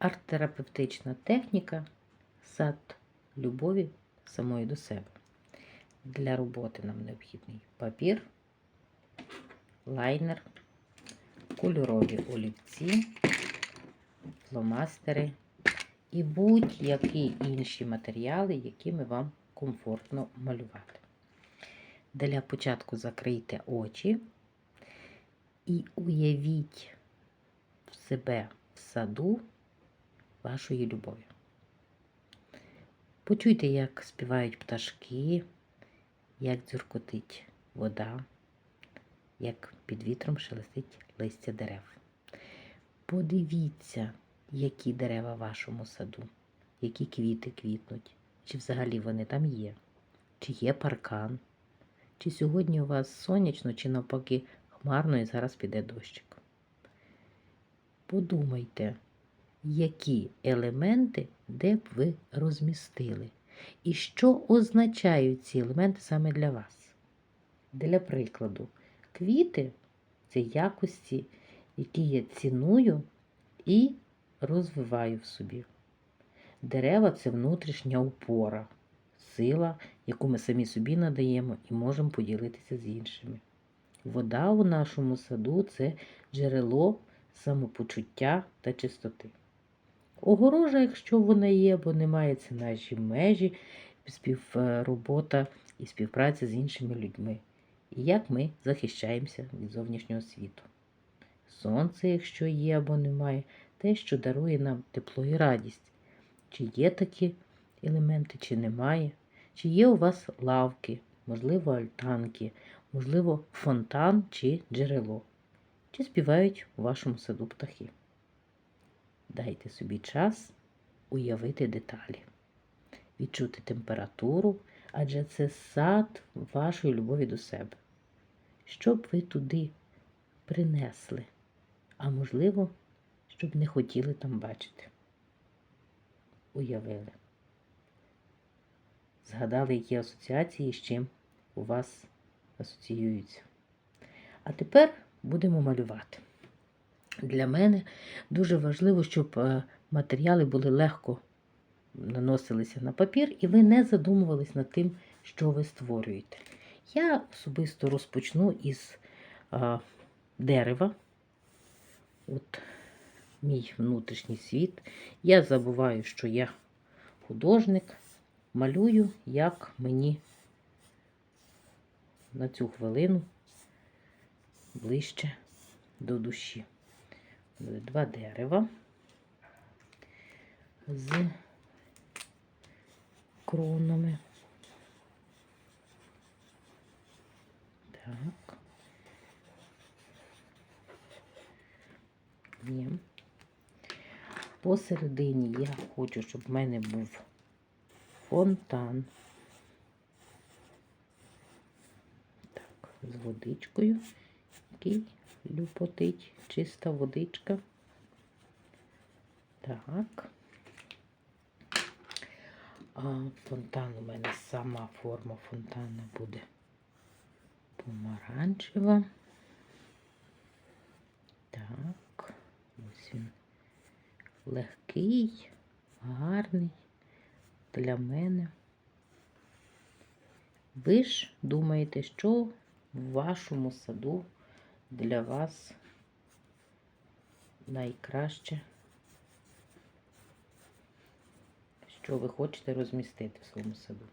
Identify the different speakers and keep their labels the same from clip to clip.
Speaker 1: арт-терапевтична техніка сад любові самої до себе. Для роботи нам необхідний папір, лайнер, кольорові олівці, фломастери і будь-які інші матеріали, якими вам комфортно малювати. Для початку закрийте очі і уявіть себе в саду вашої любові. Почуйте, як співають пташки, як дзюркотить вода, як під вітром шелестить листя дерев. Подивіться, які дерева в вашому саду, які квіти квітнуть, чи взагалі вони там є, чи є паркан, чи сьогодні у вас сонячно, чи навпаки хмарно і зараз піде дощик. Подумайте, які елементи де б ви розмістили, і що означають ці елементи саме для вас. Для прикладу, квіти це якості, які я ціную і розвиваю в собі. Дерева це внутрішня опора, сила, яку ми самі собі надаємо і можемо поділитися з іншими. Вода у нашому саду це джерело самопочуття та чистоти. Огорожа, якщо вона є, бо немає, це наші межі, співробота і співпраця з іншими людьми. І як ми захищаємося від зовнішнього світу. Сонце, якщо є або немає, те, що дарує нам тепло і радість. Чи є такі елементи, чи немає, чи є у вас лавки, можливо, альтанки, можливо, фонтан чи джерело, чи співають у вашому саду птахи. Дайте собі час уявити деталі, відчути температуру, адже це сад вашої любові до себе. Що б ви туди принесли, а можливо, щоб не хотіли там бачити. Уявили. Згадали, які асоціації з чим у вас асоціюються. А тепер будемо малювати. Для мене дуже важливо, щоб е, матеріали були легко наносилися на папір, і ви не задумувались над тим, що ви створюєте. Я особисто розпочну із а, дерева. От мій внутрішній світ. Я забуваю, що я художник, малюю, як мені на цю хвилину ближче до душі. Два дерева з кронами. Так. Є. Посередині я хочу, щоб в мене був фонтан. Так, з водичкою, який люпотить, чиста водичка. Так. А фонтан у мене сама форма фонтана буде помаранчева. Так, ось він легкий, гарний для мене. Ви ж думаєте, що в вашому саду для вас найкраще, що ви хочете розмістити в своєму саду.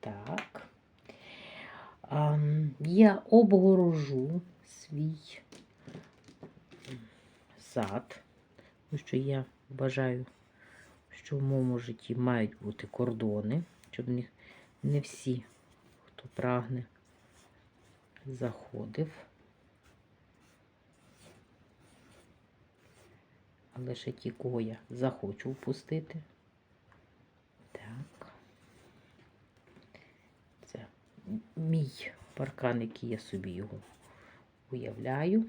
Speaker 1: Так. А, я обгорожу свій сад, тому що я вважаю, що в моєму житті мають бути кордони, щоб не всі, хто прагне, заходив. Лише ті, кого я захочу впустити. Так. Це мій паркан, який я собі його уявляю.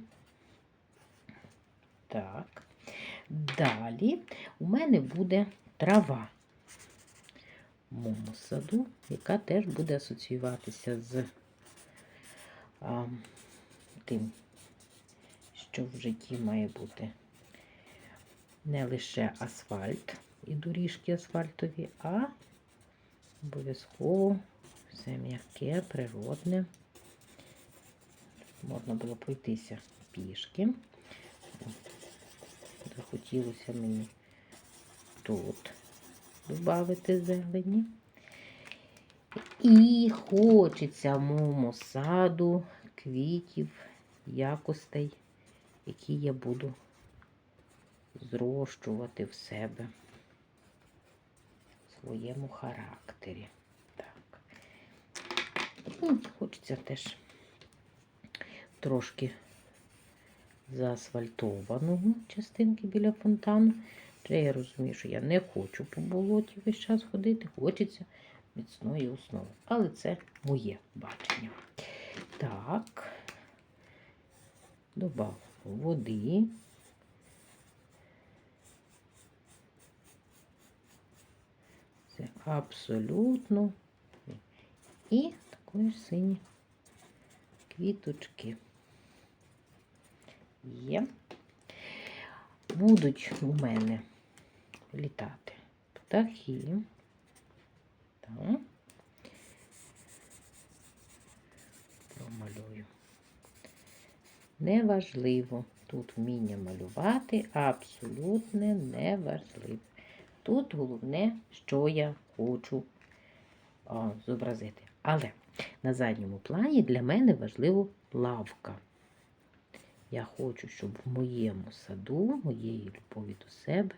Speaker 1: Так. Далі у мене буде трава в моєму саду, яка теж буде асоціюватися з а, тим, що в житті має бути. Не лише асфальт і доріжки асфальтові, а обов'язково все м'яке, природне. Можна було пройтися пішки. Захотілося мені тут додати зелені. І хочеться моєму саду квітів, якостей, які я буду зрощувати в себе в своєму характері. Так. Ну, Хочеться теж трошки заасфальтованого частинки біля фонтану. Вже я розумію, що я не хочу по болоті весь час ходити, хочеться міцної основи. Але це моє бачення. Так, добав води. Це абсолютно. І такої ж сині квіточки. Є. Будуть у мене літати птахи. Так. Промалюю. Неважливо. Тут вміння малювати абсолютно неважливо. Тут головне, що я хочу а, зобразити. Але на задньому плані для мене важливо лавка. Я хочу, щоб в моєму саду, моєї любові до себе,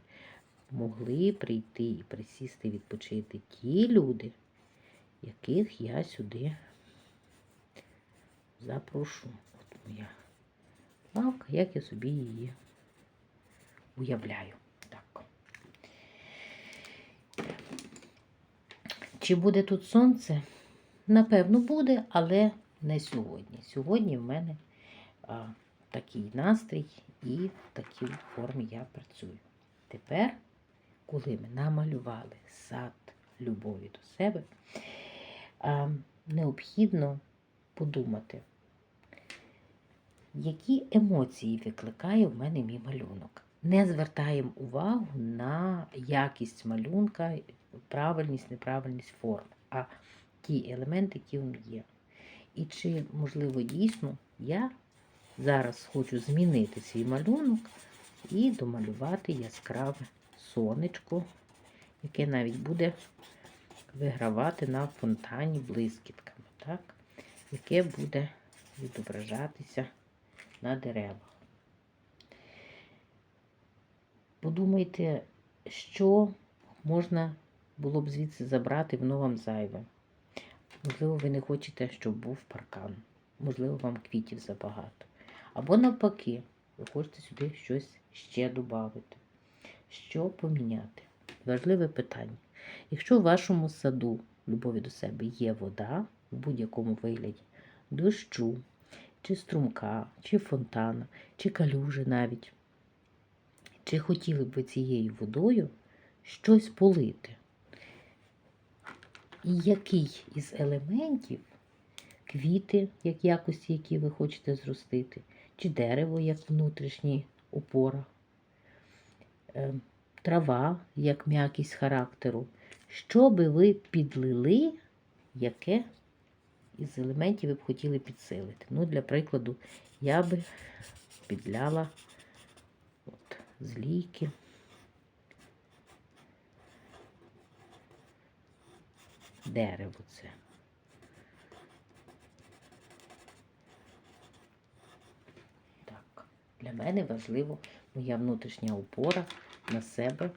Speaker 1: могли прийти і присісти, відпочити ті люди, яких я сюди запрошу. От моя лавка, як я собі її уявляю. Так. Чи буде тут сонце? Напевно, буде, але не сьогодні. Сьогодні в мене а, такий настрій і в такій формі я працюю. Тепер, коли ми намалювали сад любові до себе, а, необхідно подумати, які емоції викликає в мене мій малюнок. Не звертаємо увагу на якість малюнка, правильність, неправильність форм, а ті елементи, які в є. І чи, можливо, дійсно я зараз хочу змінити свій малюнок і домалювати яскраве сонечко, яке навіть буде вигравати на фонтані блискітками, так? яке буде відображатися на деревах. Подумайте, що можна було б звідси забрати, воно вам зайве. Можливо, ви не хочете, щоб був паркан. Можливо, вам квітів забагато. Або навпаки, ви хочете сюди щось ще додати. Що поміняти? Важливе питання. Якщо в вашому саду любові до себе є вода в будь-якому вигляді, дощу, чи струмка, чи фонтана, чи калюжи навіть, чи хотіли б ви цією водою щось полити? І який із елементів квіти, як якості, які ви хочете зростити, чи дерево, як внутрішній опора, е, трава, як м'якість характеру, що би ви підлили, яке із елементів ви б хотіли підсилити. Ну, для прикладу, я би підляла от, злійки. Дерево це. Так, для мене важливо моя внутрішня опора на себе,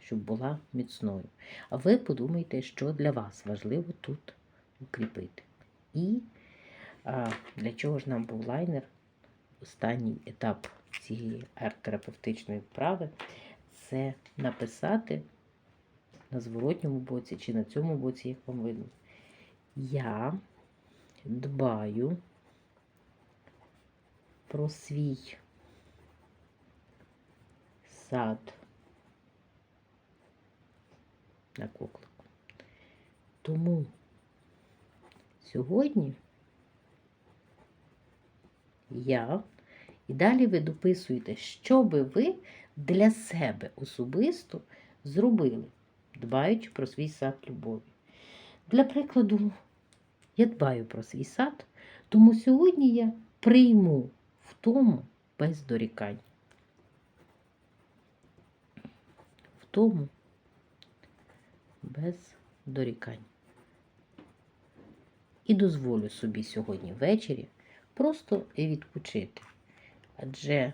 Speaker 1: щоб була міцною. А ви подумайте, що для вас важливо тут укріпити. І а, для чого ж нам був лайнер? Останній етап цієї арт-терапевтичної вправи це написати на зворотньому боці чи на цьому боці, як вам видно. Я дбаю про свій сад на куклику. Тому сьогодні я і далі ви дописуєте, що би ви для себе особисто зробили, дбаючи про свій сад любові. Для прикладу, я дбаю про свій сад, тому сьогодні я прийму в тому без дорікань. В тому без дорікань. І дозволю собі сьогодні ввечері просто відпочити. Адже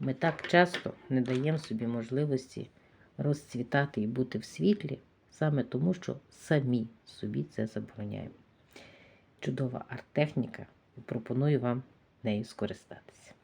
Speaker 1: ми так часто не даємо собі можливості розцвітати і бути в світлі, саме тому, що самі собі це забороняємо. Чудова арт-техніка, пропоную вам нею скористатися.